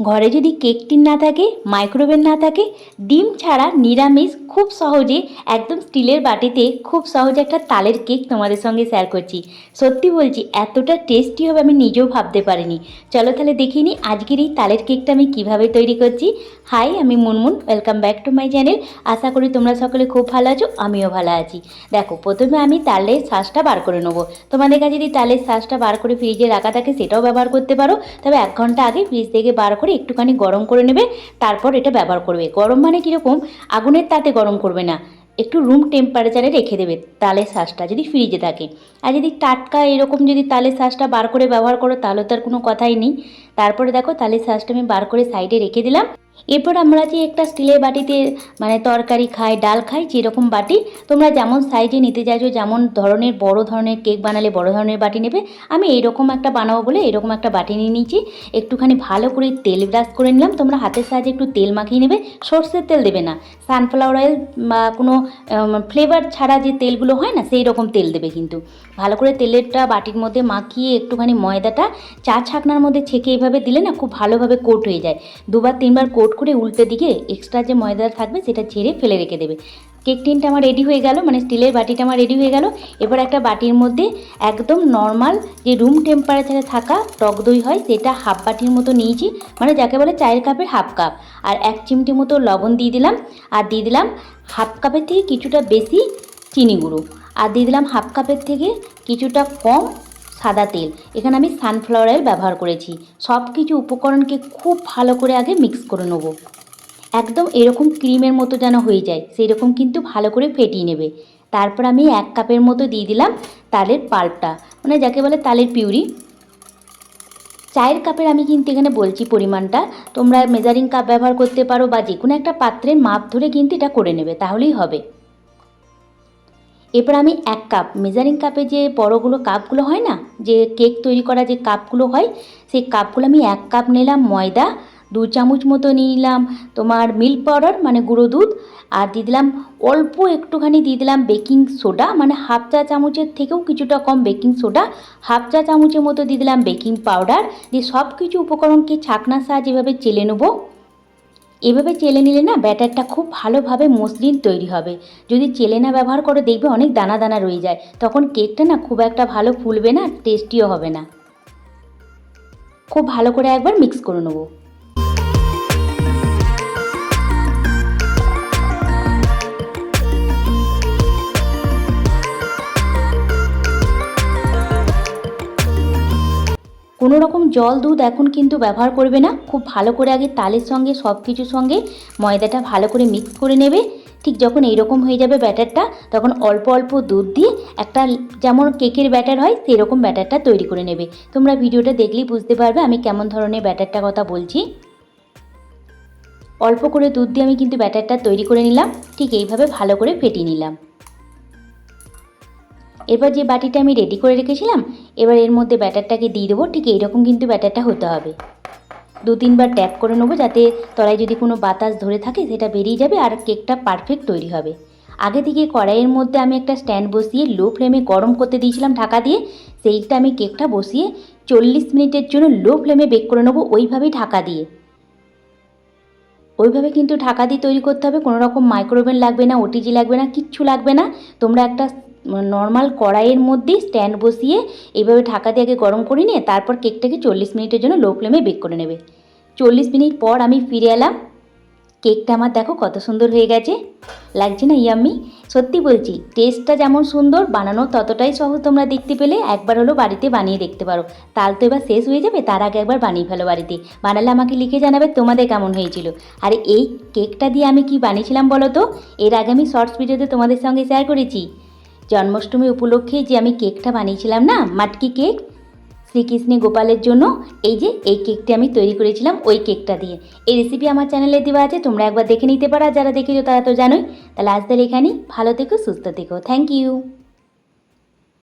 ঘরে যদি cake tin না থাকে মাইক্রোওভেন না থাকে, ডিম ছাড়া নিরামিষ খুব সহজে একদম স্টিলের বাটিতে খুব সহজে একটা তালের কেক তোমাদের সঙ্গে শেয়ার করছি। সত্যি বলছি, এতটা টেস্টি হবে আমি নিজেও ভাবতে পারিনি। চলো তাহলে দেখিনি নিই আজকের এই তালের কেকটা আমি কীভাবে তৈরি করছি। হাই আমি Munmun welcome back to my channel আশা করি তোমরা সকলে খুব ভালো আছো, আমিও ভালো আছি। দেখো, প্রথমে আমি তালের শ্বাসটা বার করে নেব। তোমাদের কাছে যদি তালের শ্বাসটা বার করে ফ্রিজে রাখা থাকে, সেটাও ব্যবহার করতে পারো। তবে এক ঘণ্টা আগে ফ্রিজ থেকে বার করে একটুখানি গরম করে নেবে, তারপর এটা ব্যবহার করবে। গরম মানে কীরকম? আগুনের তাতে গরম করবে না। একটু রুম টেম্পারেচারে রেখে দেবে তালের শ্বাসটা যদি ফ্রিজে থাকে। আর যদি টাটকা এরকম যদি তালের শ্বাসটা বার করে ব্যবহার করো, তাহলে তো আর কোনো কথাই নেই। তারপরে দেখো তালের শ্বাসটা আমি বার করে সাইডে রেখে দিলাম। এরপর আমরা যে একটা স্টিলের বাটিতে মানে তরকারি খাই, ডাল খাই, যেরকম বাটি, তোমরা যেমন সাইজে নিতে চাইছো, যেমন ধরনের, বড় ধরনের কেক বানালে বড় ধরনের বাটি নেবে, আমি এরকম একটা বানাবো বলে এরকম একটা বাটি নিয়ে নিয়েছি। একটুখানি ভালো করে তেল ব্রাশ করে নিলাম, তোমরা হাতের সাহায্যে একটু তেল মাখিয়ে নেবে, সর্ষের তেল দেবে না। সানফ্লাওয়ার অয়েল বা কোনো ফ্লেভার ছাড়া যে তেলগুলো হয় না, সেই রকম তেল দেবে কিন্তু। ভালো করে তেলেরটা বাটির মধ্যে মাখিয়ে একটুখানি ময়দাটা, চা ছাকনার মধ্যে ছেঁকে এইভাবে দিলে না খুব ভালোভাবে কোট হয়ে যায়। দুবার তিনবার কোট করে উল্টে দিকে এক্সট্রা যে ময়দা থাকবে সেটা ঝেড়ে ফেলে রেখে দেবে। কেক টিনটা আমার রেডি হয়ে গেল মানে স্টিলের বাটিটা আমার রেডি হয়ে গেল। এবার একটা বাটির মধ্যে একদম নর্মাল যে রুম টেম্পারেচারে থাকা টক দই হয়, সেটা হাফ বাটির মতো নিয়েছি মানে যাকে বলে চায়ের কাপের হাফ কাপ আর এক চিমটি মতো লবণ দিয়ে দিলাম, আর দিয়ে দিলাম হাফ কাপের থেকে কিছুটা বেশি চিনি গুঁড়ো। আর দিয়ে দিলাম হাফ কাপের থেকে কিছুটা কম সাদা তেল। এখানে আমি সানফ্লাওয়ার অয়েল ব্যবহার করেছি। সব কিছু উপকরণকে খুব ভালো করে আগে মিক্স করে নেব। একদম এরকম ক্রিমের মতো যেন হয়ে যায় সেই রকম কিন্তু ভালো করে ফেটিয়ে নেবে। তারপর আমি এক কাপের মতো দিয়ে দিলাম তালের পাল্পটা মানে যাকে বলে তালের পিউরি। চায়ের কাপের আমি কিন্তু এখানে বলছি পরিমাণটা। তোমরা মেজারিং কাপ ব্যবহার করতে পারো বা যে কোনো একটা পাত্রের মাপ ধরে কিন্তু এটা করে নেবে, তাহলেই হবে। এরপর আমি এক কাপ মেজারিং কাপে যে বড়গুলো কাপগুলো হয় না, যে কেক তৈরি করা যে কাপগুলো হয়, সেই কাপগুলো আমি এক কাপ নিলাম ময়দা, দু চামচ মতো নিলাম তোমার মিল্ক পাউডার মানে গুঁড়ো দুধ, আর দিয়ে দিলাম অল্প একটুখানি দিয়ে দিলাম বেকিং সোডা মানে হাফ চা চামচের থেকেও কিছুটা কম বেকিং সোডা হাফ চা চামচের মতো দিয়ে দিলাম বেকিং পাউডার দিয়ে সব কিছু উপকরণকে ছাকনার সাহায্যে এভাবে চেলে নেব। এভাবে চেলে নিলে না ব্যাটারটা খুব ভালোভাবে মসৃণ তৈরি হবে। যদি চেলে না ব্যবহার করে দেখবে অনেক দানা দানা রয়ে যায়। তখন কেকটা না খুব একটা ভালো ফুলবে না, টেস্টিও হবে না। খুব ভালো করে একবার মিক্স করে নেব। কোনো রকম জল দুধ এখন কিন্তু ব্যবহার করবে না। খুব ভালো করে আগে তালের সঙ্গে সব কিছুর সঙ্গে ময়দাটা ভালো করে মিক্স করে নেবে। ঠিক যখন এইরকম হয়ে যাবে ব্যাটারটা, তখন অল্প অল্প দুধ দিয়ে একটা যেমন কেকের ব্যাটার হয়, সেরকম ব্যাটারটা তৈরি করে নেবে। তোমরা ভিডিওটা দেখলেই বুঝতে পারবে আমি কেমন ধরনের ব্যাটারটা কথা বলছি। অল্প করে দুধ দিয়ে আমি কিন্তু ব্যাটারটা তৈরি করে নিলাম। ঠিক এইভাবে ভালো করে ফেটিয়ে নিলাম। এবার যে বাটিটা আমি রেডি করে রেখেছিলাম, এবার এর মধ্যে ব্যাটারটাকে দিয়ে দেবো, ঠিক এইরকম কিন্তু ব্যাটারটা হতে হবে। দু তিনবার ট্যাপ করে নেব যাতে তলায় যদি কোনো বাতাস ধরে থাকে, সেটা বেরিয়ে যাবে আর কেকটা পারফেক্ট তৈরি হবে। আগে থেকে কড়াইয়ের মধ্যে আমি একটা স্ট্যান্ড বসিয়ে লো ফ্লেমে গরম করতে দিয়েছিলাম ঢাকা দিয়ে, সেইটা আমি কেকটা বসিয়ে চল্লিশ মিনিটের জন্য লো ফ্লেমে বেক করে নেব ওইভাবেই ঢাকা দিয়ে। ওইভাবে কিন্তু ঢাকা দিয়ে তৈরি করতে হবে, কোনো রকম মাইক্রোওভেন লাগবে না ওটিজি লাগবে না, কিচ্ছু লাগবে না। তোমরা একটা নর্মাল কড়াইয়ের মধ্যে স্ট্যান্ড বসিয়ে এইভাবে ঢাকা দিয়ে আগে গরম করে নিয়ে তারপর কেকটাকে চল্লিশ মিনিটের জন্য লো ফ্লেমে বেক করে নেবে। চল্লিশ মিনিট পর আমি ফিরে এলাম। কেকটা আমার দেখো কত সুন্দর হয়ে গেছে। লাগছে না ইয়াম্মি সত্যি বলছি টেস্টটা যেমন সুন্দর, বানানো ততটাই সহজ তোমরা দেখতে পেলে। একবার হলো বাড়িতে বানিয়ে দেখতে পারো। তাল তো এবার শেষ হয়ে যাবে, তার আগে একবার বানিয়ে ফেলো বাড়িতে। বানালে আমাকে লিখে জানাবে তোমাদের কেমন হয়েছিল। আর এই কেকটা দিয়ে আমি কি বানিয়েছিলাম বলো তো? এর আগে আমি শর্টস ভিডিওতে তোমাদের সঙ্গে শেয়ার করেছি। জন্মাষ্টমী উপলক্ষে যে আমি কেকটা বানিয়েছিলাম না, মাটকি কেক, শ্রীকৃষ্ণে গোপালের জন্য, এই যে, এই কেকটি আমি তৈরি করেছিলাম ওই কেকটা দিয়ে। এই রেসিপি আমার চ্যানেলে দেওয়া আছে, তোমরা একবার দেখে নিতে পারো যারা দেখেছ তারা তো জানোই। তাহলে আজ তাহলে এখানেই, ভালো থেকো, সুস্থ থেকো থ্যাংক ইউ